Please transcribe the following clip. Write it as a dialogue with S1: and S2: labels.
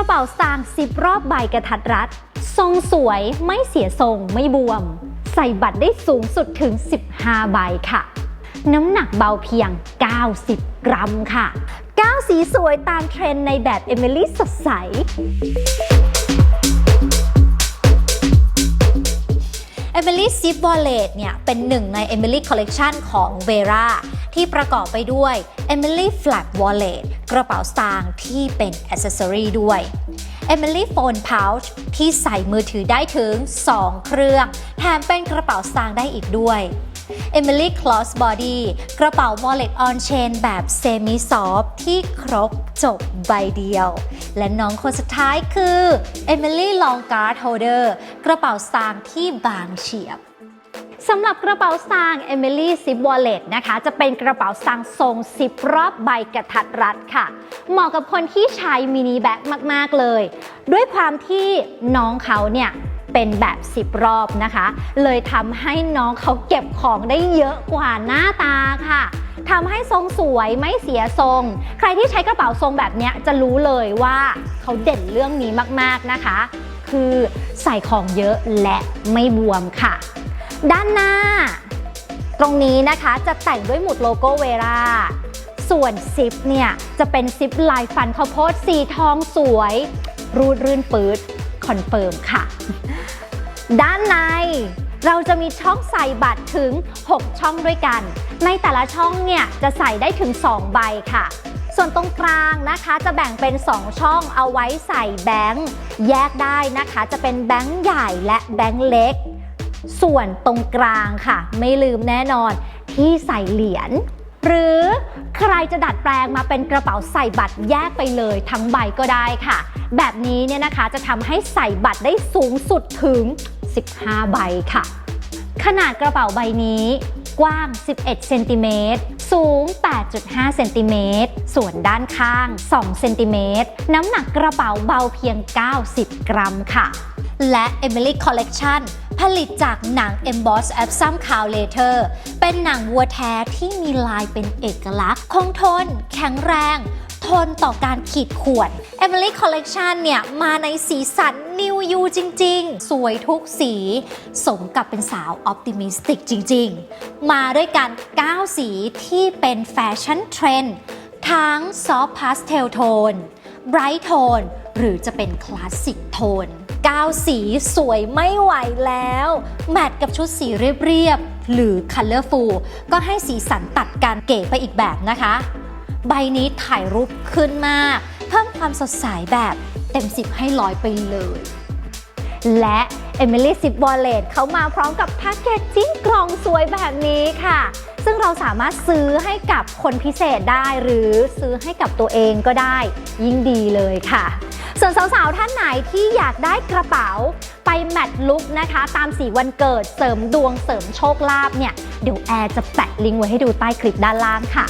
S1: ระเป๋าสตางค์สิบรอบใบกระทัดรัด ทรงสวยไม่เสียทรงไม่บวม ใส่บัตรได้สูงสุดถึง 15 ใบค่ะ น้ำหนักเบาเพียง 90 กรัมค่ะ 9 สีสวยตามเทรนในแบบเอมิลี่สดใส Emily Zip Wallet เนี่ยเป็นหนึ่งใน Emily Collection ของ Vera ที่ประกอบไปด้วย Emily Flap Wallet กระเป๋าสตางค์ที่เป็น Accessory ด้วย Emily Phone Pouch ที่ใส่มือถือได้ถึง 2 เครื่อง แถมเป็นกระเป๋าสตางค์ได้อีกด้วย Emily Cloth Body กระเป๋า Wallet on Chain แบบ Semi Soft ที่ครบจบใบเดียว และน้องคนสุดท้ายคือ Emily Long Guard Holder กระเป๋าสตางค์ที่บางเฉียบ สำหรับกระเป๋าสตางค์ Emily Zip Wallet นะคะ จะเป็นกระเป๋าสตางค์ทรง10รอบใบกระทัดรัดค่ะ เหมาะกับคนที่ใช้มินิแบ็กมาก ๆ เลย ด้วยความที่น้องเขาเนี่ยเป็นแบบ 10 รอบนะคะ เลยทำให้น้องเขาเก็บของได้เยอะกว่าหน้าตาค่ะทำให้ทรงสวยไม่เสียทรง ใครที่ใช้กระเป๋าทรงแบบนี้จะรู้เลยว่าเขาเด่นเรื่องนี้มากๆนะคะ คือใส่ของเยอะและไม่บวมค่ะ ด้านหน้า ตรงนี้นะคะจะแต่งด้วยหมุดโลโก้เวรา ส่วนซิปเนี่ย จะเป็นซิปลายฟันข้าวโพดสีทองสวย รูดรื่นปืดคอนเฟิร์มค่ะ ด้านในเราจะมีช่องใส่บัตรถึง 6 ช่องด้วยกัน ในแต่ละช่องเนี่ยจะใส่ได้ถึง 2 ใบค่ะ ส่วนตรงกลางนะคะจะแบ่งเป็น 2 ช่องเอาไว้ใส่แบงค์แยกได้นะคะ จะเป็นแบงค์ใหญ่และแบงค์เล็ก ส่วนตรงกลางค่ะ ไม่ลืมแน่นอนที่ใส่เหรียญหรือใครจะดัดแปลงมาเป็นกระเป๋าใส่บัตรแยกไปเลยทั้งใบก็ได้ค่ะ แบบนี้เนี่ยนะคะจะทำให้ใส่บัตรได้สูงสุดถึง 15 ใบค่ะ ขนาดกระเป๋าใบนี้กว้าง 11 เซนติเมตร สูง 8.5 เซนติเมตร ส่วนด้านข้าง 2 เซนติเมตร น้ำหนักกระเป๋าเบาเพียง 90 กรัมค่ะ และ Emily Collection ผลิตจากหนัง Emboss Epsom Cow Leather เป็นหนังวัวแท้ที่มีลายเป็นเอกลักษณ์ คงทน แข็งแรง ทนต่อการขีดข่วน Emily Collection เนี่ยมาในสีสัน New You จริง ๆ สวยทุกสี สมกับเป็นสาวออ t ติมิสติกจริง ๆ มาด้วยกัน 9 สีที่เป็นแฟชั่นเทรนด์ทั้งซอฟต์พาสเทลโทนไบรท์โทนหรือจะเป็นคลาสสิกโทน 9 สีสวยไม่ไหวแล้ว แมทกับชุดสีเรียบๆ หรือ Colorful ก็ให้สีสันตัดกันเก๋ไปอีกแบบนะคะ ใบนี้ถ่ายรูปขึ้นมาก เพิ่มความสดใสแบบเต็ม 10 ให้ร้อยไปเลย และ Emily Zip Wallet เขามาพร้อมกับแพ็กเกจจิ้งกล่องสวยแบบนี้ค่ะ ซึ่งเราสามารถซื้อให้กับคนพิเศษได้หรือซื้อให้กับตัวเองก็ได้ยิ่งดีเลยค่ะ ส่วนสาวๆท่านไหนที่อยากได้กระเป๋าไปแมทลุกนะคะ ตามสีวันเกิดเสริมดวงเสริมโชคลาภเนี่ยเดี๋ยวแอร์จะแปะลิงก์ไว้ให้ดูใต้คลิปด้านล่างค่ะ